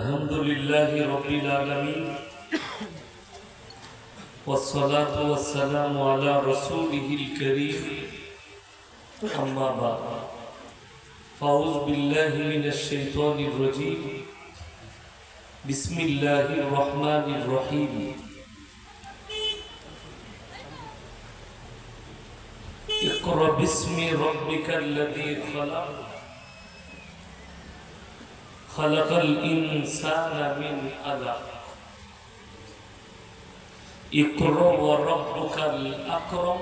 الحمد لله رب العالمين. والصلاة والسلام على رسوله الكريم. أما بعد. فأعوذ بالله من الشيطان الرجيم. بسم الله الرحمن الرحيم. اقرأ باسم ربك الذي خلق. خلق الإنسان من علق اقرأ وربك الأكرم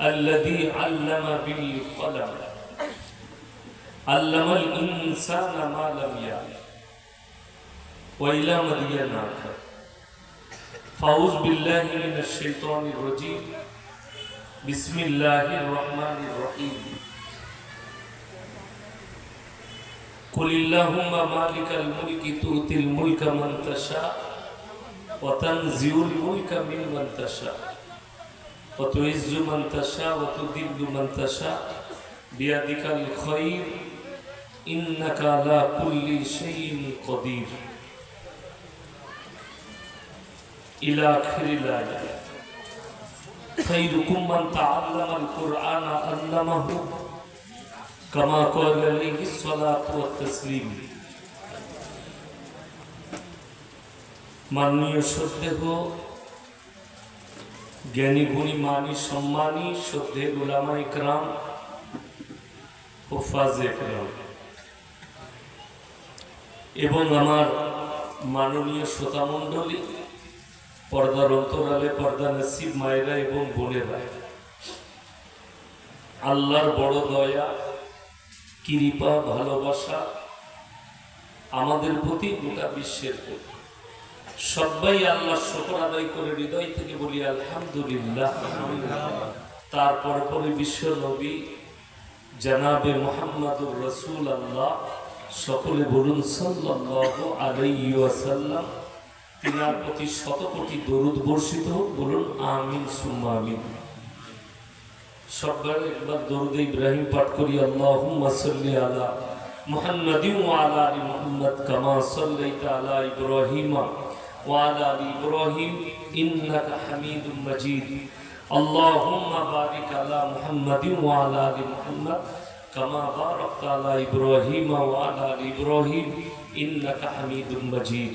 الذي علم بالقلم. علم الإنسان ما لم يعلم. وإلى مدين آخر فأعوذ بالله من الشيطان الرجيم. بسم الله الرحمن الرحيم. قل اللهم مالك الملك تؤتي الملك من تشاء وتنزع الملك ممن تشاء وتعز من تشاء وتذل من تشاء بيدك الخير إنك على كل شيء قدير إلى آخر الآية خيركم من تعلم القرآن علمه كما قال عليه الصلاة والتسليم মাননীয় শ্রদ্ধেহ জ্ঞানী গুণী মানি সম্মানী শ্রদ্ধে গুলামা ইকরাম হুফাজ ইকরাম এবং আমার মাননীয় শ্রোতামণ্ডলী পর্দার অন্তরালে পর্দা নসিব মায়েরা এবং বোনেরা আল্লাহর বড় দয়া কৃপা, ভালোবাসা আমাদের প্রতি গোটা বিশ্বের প্রতি। সবাই আল্লাহ শকর আদায় করে হৃদয় থেকে বলি, আলহামদুলিল্লাহ। তারপর পরে বিশ্ব নবী জানাবে মোহাম্মদুর রসুল আল্লাহ সকলে বলুন আলাইহি তিনার প্রতি শত কোটি দরুদ বর্ষিত হোক, বলুন, আমিন, সুম্মা আমিন। সবার একবার দরুদ ইব্রাহিম পাঠ করি, আল্লাহুম্মা সাল্লি আলা মুহাম্মাদিন ওয়া আলা আলি মুহাম্মদ কামা সাল্লাইতা আলা ইব্রাহিম ওয়া আলা আলি ইব্রাহিম ইন্নাকা হামিদুম মাজিদ। আল্লাহুম্মা বারিক আলা মুহাম্মাদিন ওয়া আলা আলি মুহাম্মদ কামা বারাকতা আলা ইব্রাহিম ওয়া আলা আলি ইব্রাহিম ইন্নাকা হামিদুম মাজিদ।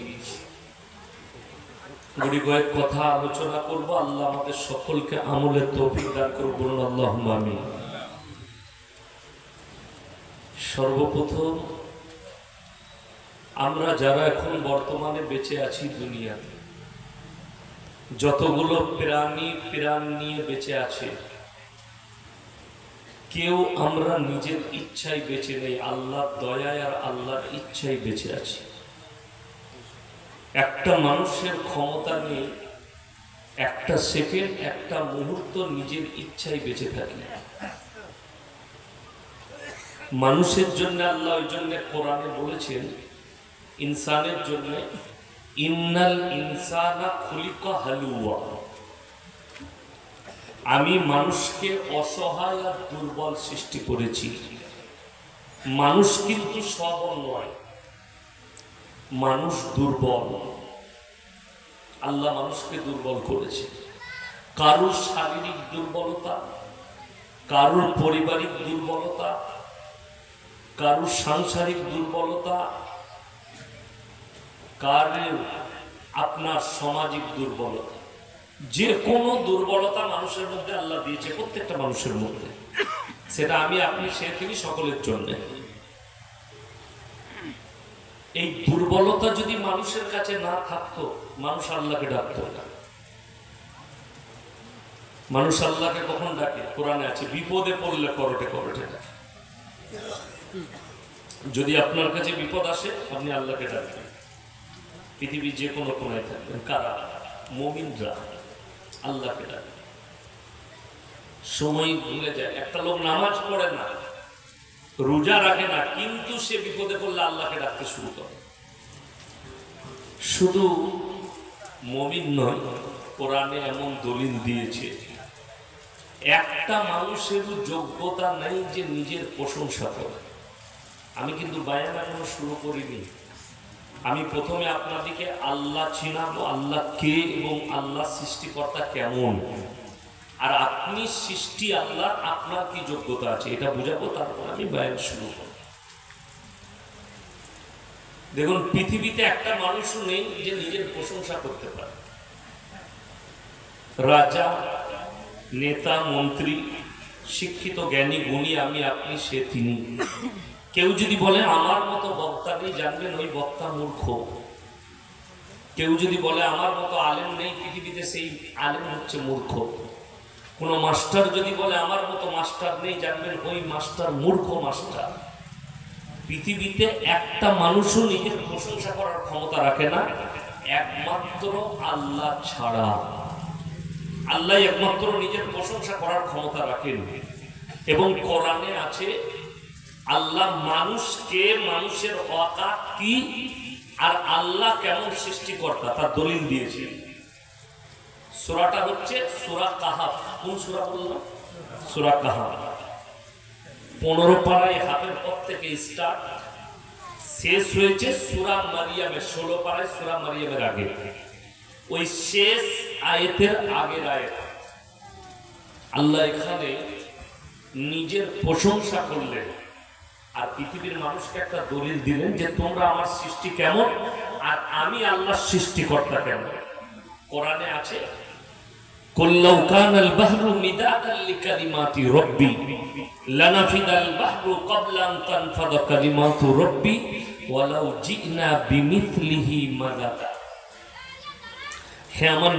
কয়েক কথা আলোচনা করব। আল্লাহ আমাদের সকলকে আমলের তৌফিক দান করুন বলুন আল্লাহ আমি সর্বপ্রথম, আমরা যারা এখন বর্তমানে বেঁচে আছি দুনিয়াতে, যতগুলো প্রাণী প্রাণ নিয়ে বেঁচে আছে, কেউ আমরা নিজের ইচ্ছায় বেঁচে নেই, আল্লাহর দয়ায় আর আল্লাহর ইচ্ছায় বেঁচে আছি। একটা মানুষের ক্ষমতা নেই একটা সেকেন্ড, একটা মুহূর্ত নিজের ইচ্ছায় বেঁচে থাকে মানুষের জন্য আল্লাহ ওই জন্য কোরআনে বলেছেন, ইনসানের জন্য, ইন্নাল ইনসানা খুলিক হালুয়া। আমি মানুষকে অসহায় আর দুর্বল সৃষ্টি করেছি। মানুষ কিন্তু সবল নয়। মানুষ দুর্বল। আল্লাহ মানুষকে দুর্বল করেছে। কারুর শারীরিক দুর্বলতা, কারুর পারিবারিক দুর্বলতা, কারুর সাংসারিক দুর্বলতা, কারের আপনার সামাজিক দুর্বলতা। যে কোনো দুর্বলতা মানুষের মধ্যে আল্লাহ দিয়েছে প্রত্যেকটা মানুষের মধ্যে। সেটা আমি, আপনি, সে, তিনি সকলের জন্যে। এই দুর্বলতা যদি মানুষের কাছে না থাকতো, মানুষ আল্লাহকে ডাকতো না। মানুষ আল্লাহকে কখন ডাকে? কোরআনে আছে, বিপদে পড়লে করটে করটে যদি আপনার কাছে বিপদ আসে, আপনি আল্লাহকে ডাকবেন। পৃথিবীর যে কোনো কোনায় থাকবেন। কারা? মমিনরা আল্লাহকে ডাকে। সময় ভুলে যায়। একটা লোক নামাজ পড়ে না। রোজা রাখে না, কিন্তু সে বিপদে পড়লে আল্লাহকে ডাকতে শুরু করে। শুধু মমিন নয়, কোরআনে এমন দলিল দিয়েছে, একটা মানুষের যোগ্যতা নেই যে নিজের প্রশংসা করে। আমি কিন্তু বায়ান এখনও শুরু করিনি। আমি প্রথমে আপনাদিকে আল্লাহ চিনাবো, আল্লাহ কে এবং আল্লাহ সৃষ্টিকর্তা কেমন। আর আপনি সৃষ্টি আল্লাহ আপনার কি যোগ্যতা আছে? এটা বুঝাবো, তারপর আমি বয়ান শুরু করব। দেখুন, পৃথিবীতে একটা মানুষও নেই যে নিজের প্রশংসা করতে পারে। রাজা, নেতা, মন্ত্রী, শিক্ষিত, জ্ঞানী, গুণী, আমি, আপনি, সে তিনি। কেউ যদি বলে, আমার মতো বক্তা নেই জানবেন ওই বক্তা মূর্খ। কেউ যদি বলে, আমার মতো আলেম নেই পৃথিবীতে সেই আলেম হচ্ছে মূর্খ। কোনো মাস্টার যদি বলে, আমার মতো মাস্টার নেই, জানবেন ওই মাস্টার মূর্খ মাস্টার। পৃথিবীতে একটা মানুষও নিজের প্রশংসা করার ক্ষমতা রাখে না, একমাত্র আল্লাহ ছাড়া। আল্লাহ একমাত্র নিজের প্রশংসা করার ক্ষমতা রাখেন। এবং কোরআনে আছে, আল্লাহ মানুষকে মানুষের অকাত কি আর আল্লাহ কেমন সৃষ্টিকর্তা, তার দলিল দিয়েছে। সূরাটা হচ্ছে সুরা কাহাফ। কোন সূরা বললাম সূরা কাহাফ। পনেরো পাড়ায় হাফের পর থেকে স্টার্ট শেষ হয়েছে সূরা মারিয়ামের, ষোলো পাড়ায় সূরা মারিয়ামের আগে। ওই শেষ আয়াতের আগের আয়াত। আল্লাহ এখানে নিজের প্রশংসা করলেন। আর পৃথিবীর মানুষকে একটা দলিল দিলেন যে তোমরা আমার সৃষ্টি কেমন? আর আমি আল্লাহর সৃষ্টিকর্তা কেমন? কোরআনে আছে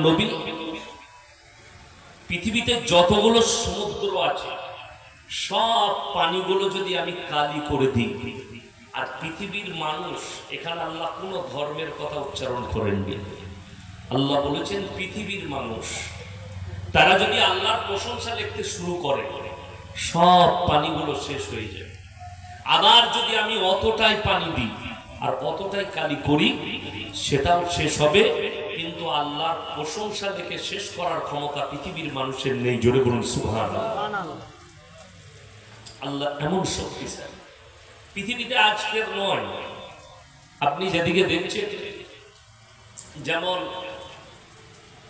নবী, পৃথিবীতে যতগুলো সমুদ্র আছে, সব পানিগুলো যদি আমি কালি করে দিই, আর পৃথিবীর মানুষ, এখানে আল্লাহ কোনো ধর্মের কথা উচ্চারণ করেননি। আল্লাহ বলেছেন, পৃথিবীর মানুষ তারা যদি আল্লাহর প্রশংসা লিখতে শুরু করে, সব পানিগুলো শেষ হয়ে যাবে। আবার যদি আমি অতটাই পানি দিই, আর অতটাই কালি করি, সেটাও শেষ হবে। কিন্তু আল্লাহর প্রশংসা দেখে শেষ করার ক্ষমতা পৃথিবীর মানুষের নেই। জোরে বলুন সুহান আল্লাহ এমন শক্তিশালী পৃথিবীতে আজকের নয়। আপনি যেদিকে দেখছেন, যেমন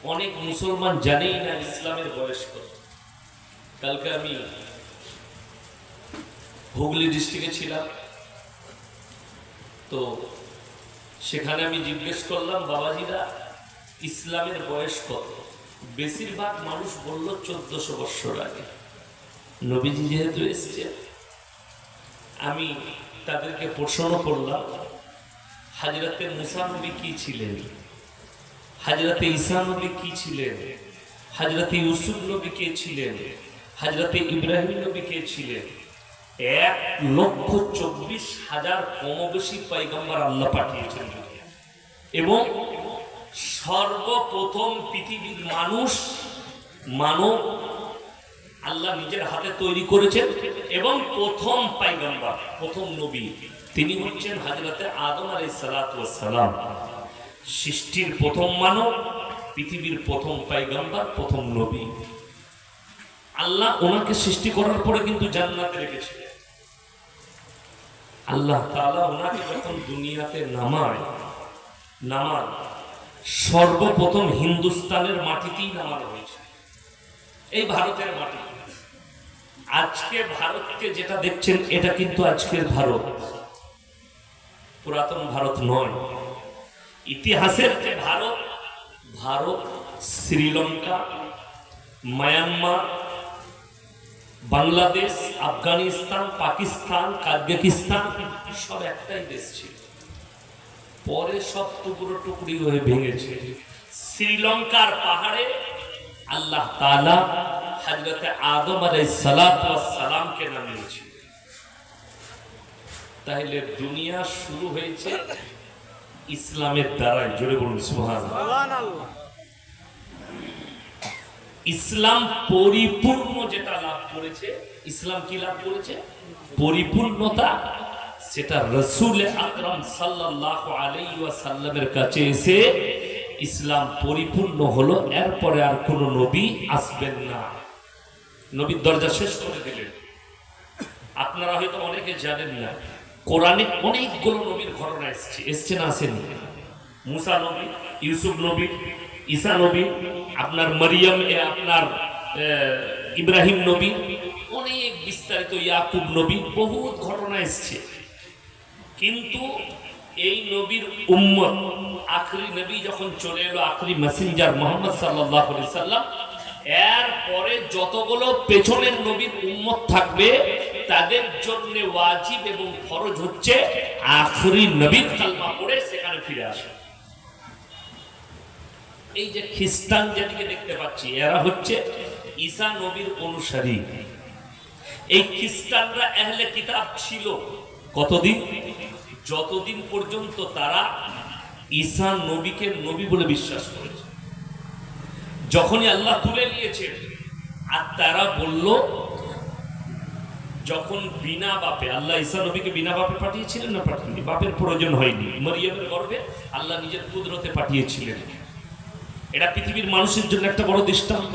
অনেক মুসলমান জানেই না ইসলামের বয়স কত। কালকে আমি হুগলি ডিস্ট্রিক্টে ছিলাম। তো সেখানে আমি জিজ্ঞেস করলাম, বাবাজিরা, ইসলামের বয়স কত? বেশিরভাগ মানুষ বলল, চোদ্দশো বৎসর আগে। নবীজি যেহেতু এসছে আমি তাদেরকে প্রশ্ন করলাম হাজরাতে মুসা নবী কি ছিলেন? হাজরাতে ঈসা নবী কি ছিলেন? হাজরাতে ইউসুফ নবী কে ছিলেন? হাজরাতে ইব্রাহিম নবী কে ছিলেন? এক লক্ষ চব্বিশ হাজার কম বেশি পাইগম্বর আল্লাহ পাঠিয়েছেন এবং সর্বপ্রথম পৃথিবীর মানুষ মানব আল্লাহ নিজের হাতে তৈরি করেছেন এবং প্রথম পাইগম্বর প্রথম নবী, তিনি হচ্ছেন হাজরাতে আদম আলাই সালাম। সৃষ্টির প্রথম মানব, পৃথিবীর প্রথম পাইগম্বর প্রথম নবী। আল্লাহ ওনাকে সৃষ্টি করার পরে কিন্তু জান্নাতে রেখেছিলেন আল্লাহ তাআলা ওনাকে যখন দুনিয়াতে নামায় নামান সর্বপ্রথম হিন্দুস্তানের মাটিতেই নামানো হয়েছে। এই ভারতের মাটি। আজকে ভারতকে যেটা দেখছেন, এটা কিন্তু আজকের ভারত। পুরাতন ভারত নয়। ইতিহাসের যে ভারত ভারত, শ্রীলঙ্কা, মায়ানমার, বাংলাদেশ, আফগানিস্তান, পাকিস্তান কাজাকিস্তান সব একটাই দেশ ছিল। পরে সব টুকরো টুকরি হয়ে ভেঙেছে। শ্রীলঙ্কার পাহাড়ে আল্লাহ তাআলা হযরতে আদম আলাইহিস সালাতু ওয়াস সালামকে নামিয়েছে। তাহলে দুনিয়া শুরু হয়েছে ইসলামের দ্বারাই জোরে বলুন সুবহানাল্লাহ। ইসলাম পরিপূর্ণ যেটা লাভ করেছে ইসলাম কি লাভ করেছে? পরিপূর্ণতা সেটা রসুল আকরাম সাল্লাল্লাহু আলাইহি ওয়াসাল্লামের কাছে এসে ইসলাম পরিপূর্ণ হলো এরপরে আর কোনো নবী আসবেন না। নবীর দরজা শেষ করে দিলেন। আপনারা হয়তো অনেকে জানেন না কোরআনে অনেকগুলো নবীর ঘটনা এসছে এসছে না আসেনি? মুসা নবী, ইউসুফ নবী, ঈসা নবী, আপনার মরিয়ম আপনার ইব্রাহিম নবী, অনেক বিস্তারিত ইয়াকুব নবী, বহুত ঘটনা এসছে। কিন্তু এই নবীর উম্মত, আখরি নবী যখন চলে এলো, আখরি মেসেঞ্জার মোহাম্মদ সাল্লাহ সাল্লাম এর পরে যতগুলো পেছনের নবীর উম্মত থাকবে তাদের জন্য ওয়াজিব এবং ফরজ হচ্ছে আখরি নবীর কালমা পড়ে সেখানে ফিরে আসে। এই যে খ্রিস্টান যেদিকে দেখতে পাচ্ছি, এরা হচ্ছে ঈসা নবীর অনুসারী। এই খ্রিস্টানরা এহলে কিতাব ছিল। কতদিন? যতদিন পর্যন্ত তারা ঈসা নবীকে নবী বলে বিশ্বাস করেছে। যখনই আল্লাহ তুলে নিয়েছেন, আর তারা বলল যখন বিনা বাপে, আল্লাহ ঈসা নবীকে বিনা বাপে পাঠিয়েছিলেন না পাঠিয়েনি বাপের প্রয়োজন হয়নি। মরিয়মের গর্বে আল্লাহ নিজের কুদরতে পাঠিয়েছিলেন। এটা পৃথিবীর মানুষের জন্য একটা বড় দৃষ্টান্ত।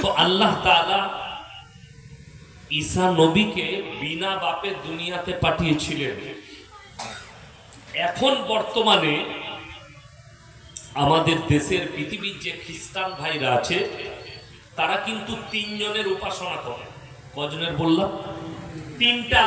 তো আল্লাহ তাআলা ঈসা নবীকে বিনা বাপে দুনিয়াতে পাঠিয়েছিলেন। এখন বর্তমানে আমাদের দেশের পৃথিবীর যে খ্রিস্টান ভাইরা আছে, তারা কিন্তু তিনজনের উপাসনা করে। কজনের বললাম তিনটা